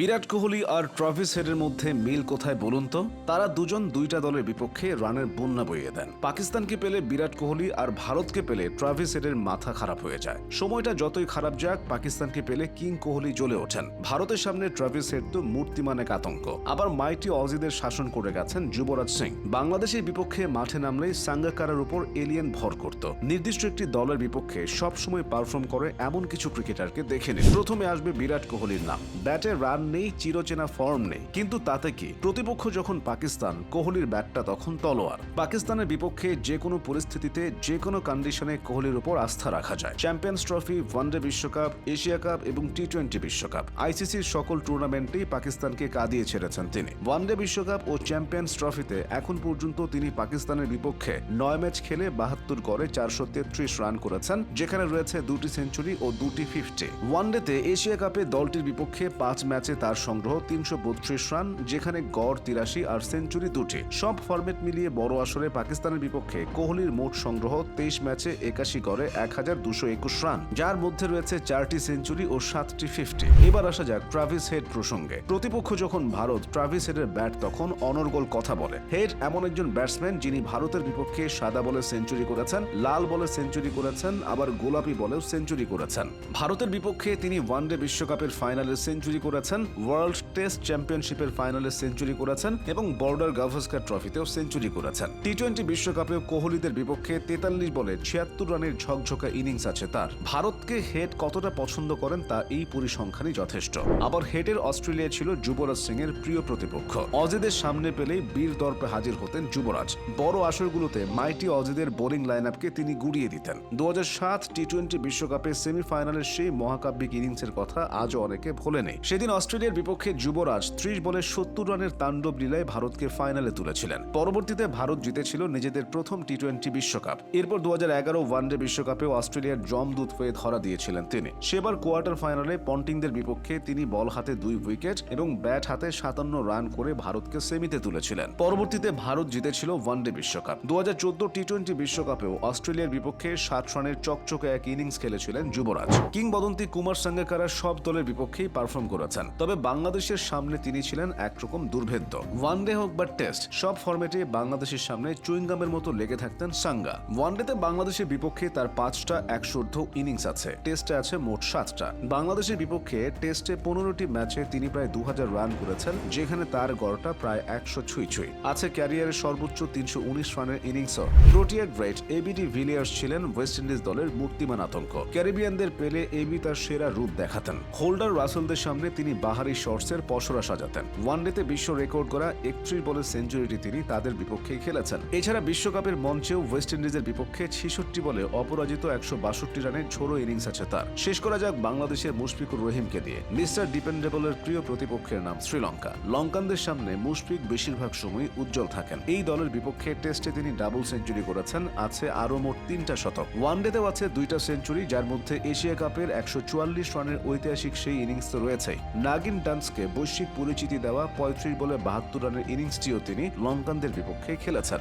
বিরাট কোহলি আর Travis হেডের মধ্যে মিল কোথায় বলুন তো? তারা দুজন দুইটা দলের বিপক্ষে রানের বন্যা বইয়ে দেন। পাকিস্তানকে পেলে বিরাট কোহলি আর ভারতকে পেলে ট্রাভিস হেডের মাথা খারাপ হয়ে যায়। সময়টা যতই খারাপ যাক, পাকিস্তানকে পেলে কিং কোহলি জ্বলে ওঠেন। ভারতের সামনে ট্রাভিস হেড তো মূর্তিমানেক আতঙ্ক। আবার মাইটি অজিদের শাসন করে গেছেন যুবরাজ সিং। বাংলাদেশের বিপক্ষে মাঠে নামলেই সাঙ্গাকারার উপর এলিয়েন ভর করত। নির্দিষ্ট একটি দলের বিপক্ষে সবসময় পারফর্ম করে এমন কিছু ক্রিকেটারকে দেখে নিন। প্রথমে আসবে বিরাট কোহলির নাম। ব্যাটে রান নেই, চিরচেনা ফর্ম নেই। কিন্তু তাতে কি? প্রতিপক্ষ যখন পাকিস্তান, কোহলির ব্যাটটা তখন তলোয়ার। পাকিস্তানের বিপক্ষে যে কোনো পরিস্থিতিতে, যে কোনো কন্ডিশনে কোহলির উপর আস্থা রাখা যায়। চ্যাম্পিয়ন্স ট্রফি ওয়ানডে বিশ্বকাপ এশিয়া কাপ এবং টি টোয়েন্টি বিশ্বকাপ। আইসিসির সকল টুর্নামেন্টেই পাকিস্তানকে কাঁদিয়ে ছেড়েছেন তিনি। ওয়ানডে বিশ্বকাপ ও চ্যাম্পিয়ন্স ট্রফিতে এখন পর্যন্ত তিনি পাকিস্তানের বিপক্ষে নয় ম্যাচ খেলে বাহাত্তর গড়ে চারশো তেত্রিশ রান করেছেন, যেখানে রয়েছে দুটি সেঞ্চুরি ও দুটি ফিফটি ওয়ানডেতে এশিয়া কাপে দলটির বিপক্ষে পাঁচ ম্যাচে তার সংগ্রহ তিনশো বত্রিশ রান, যেখানে গড় তিরাশি আর সেঞ্চুরি দুটি। সব ফরম্যাট মিলিয়ে বড় আসরে পাকিস্তানের বিপক্ষে কোহলির মোট সংগ্রহ তেইশ ম্যাচে একাশি গড়ে এক হাজার দুশো একুশ রান, যার মধ্যে রয়েছে চারটি সেঞ্চুরি ও সাতটি ফিফটি। এবার আসা যাক ট্রাভিস হেড প্রসঙ্গে। প্রতিপক্ষ যখন ভারত ট্রাভিস হেডের ব্যাট, তখন অনর্গল কথা বলে। হেড এমন একজন ব্যাটসম্যান যিনি ভারতের বিপক্ষে সাদা বলে সেঞ্চুরি করেছেন, লাল বলে সেঞ্চুরি করেছেন, আবার গোলাপি বলেও সেঞ্চুরি করেছেন। ভারতের বিপক্ষে তিনি ওয়ানডে বিশ্বকাপের ফাইনালে সেঞ্চুরি করেছেন ওয়ার্ল্ড টেস্ট চ্যাম্পিয়নশিপের ফাইনালে সেঞ্চুরি করেছেন এবং বর্ডার গাভাস্কার ট্রফিতেও সেঞ্চুরি করেছেন। টি টোয়েন্টি বিশ্বকাপেও কোহলিদের বিপক্ষে তেতাল্লিশ বলে ছিয়াত্তর রানের ঝকঝকা ইনিংস আছে তার। ভারতকে হেড কতটা পছন্দ করেন তা এই পরিসংখ্যানই যথেষ্ট। আবার হেডের অস্ট্রেলিয়া ছিল যুবরাজ সিং এর প্রিয় প্রতিপক্ষ। অজেদের সামনে পেলেই বীর দর্পে হাজির হতেন যুবরাজ। বড় আসরগুলোতে মাইটি অজেদের বোলিং লাইন আপকে তিনি গুড়িয়ে দিতেন। দু টি টোয়েন্টি বিশ্বকাপে সেমিফাইনালের সেই মহাকাব্যিক ইনিংসের কথা আজও অনেকে ভোলেনি সেদিন অস্ট্রেলিয়ার বিপক্ষে যুবরাজ ত্রিশ বলে সত্তর রানের তাণ্ডব লীলায় ভারতকে ফাইনালে তুলেছিলেন। পরবর্তীতে ভারত জিতেছিল নিজেদের প্রথম টি টোয়েন্টি বিশ্বকাপ। এরপর দু হাজার এগারো ওয়ানডে বিশ্বকাপেও অস্ট্রেলিয়ার জমদূত হয়ে ধরা দিয়েছিলেন তিনি। সেবার কোয়ার্টার ফাইনালে পন্টিংদের বিপক্ষে তিনি বল হাতে দুই উইকেট এবং ব্যাট হাতে সাতান্ন রান করে ভারতকে সেমিতে তুলেছিলেন। পরবর্তীতে ভারত জিতেছিল ওয়ানডে বিশ্বকাপ। দু হাজার চোদ্দ টি টোয়েন্টি বিশ্বকাপেও অস্ট্রেলিয়ার বিপক্ষে ষাট রানের চকচকে এক ইনিংস খেলেছিলেন যুবরাজ। কিংবদন্তি কুমার সাঙ্গাকারা সব দলের বিপক্ষেই পারফর্ম করেছেন। তবে বাংলাদেশের সামনে তিনি ছিলেন একরকম দুর্ভেদ্য। ওয়ানডে হোক বা টেস্ট সব ফরম্যাটে বাংলাদেশের সামনে চুইংগামের মতো লেগে থাকতেন সাঙ্গা। ওয়ানডেতে বাংলাদেশের বিপক্ষে তার পাঁচটা একশোর্ধ ইনিংস আছে টেস্টে আছে মোট সাতটা। বাংলাদেশের বিপক্ষে টেস্টে পনেরোটি ম্যাচে তিনি প্রায় দু রান করেছেন, যেখানে তার গড়টা প্রায় একশো ছুঁই ছুঁই। আছে ক্যারিয়ারের সর্বোচ্চ তিনশো উনিশ রানের ইনিংসও প্রোটিয়া গ্রেট এবিডি ভিলিয়ার্স ছিলেন ওয়েস্ট ইন্ডিজ দলের মূর্তিমান আতঙ্ক। ক্যারিবিয়ানদের পেলে এবি তার সেরা রূপ দেখাতেন। হোল্ডার রাসেলদের সামনে তিনি বাহারি শর্টসের পসরা সাজাতেন। ওয়ানডেতে বিশ্ব রেকর্ড করা একত্রিশ বলের সেঞ্চুরিটি তিনি তাদের বিপক্ষেই খেলেছেন। এছাড়া বিশ্বকাপের মঞ্চেও ওয়েস্ট ইন্ডিজের বিপক্ষে ছেষট্টি বলে অপরাজিত একশো বাষট্টি রানের ছোড়ো ইনিংস আছে তার। শেষ করা যাক বাংলাদেশের মুশফিকুর রহিমকে দিয়ে। মিস্টার ডিপেন্ডেবলের প্রিয় প্রতিপক্ষের নাম শ্রীলঙ্কা। লঙ্কানদের সামনে মুশফিক বেশিরভাগ সময় উজ্জ্বল থাকেন। এই দলের বিপক্ষে টেস্টে তিনি ডাবল সেঞ্চুরি করেছেন, আছে আরও মোট তিনটা শতক। ওয়ানডেতেও আছে দুইটা সেঞ্চুরি, যার মধ্যে এশিয়া কাপের একশো চুয়াল্লিশ রানের ঐতিহাসিক সেই ইনিংস তো রয়েছেই। নাগিন ডান্সকে বৈশ্বিক পরিচিতি দেওয়া পঁয়ত্রিশ বলে বাহাত্তর রানের ইনিংসটিও তিনি লঙ্কানদের বিপক্ষে খেলেছেন।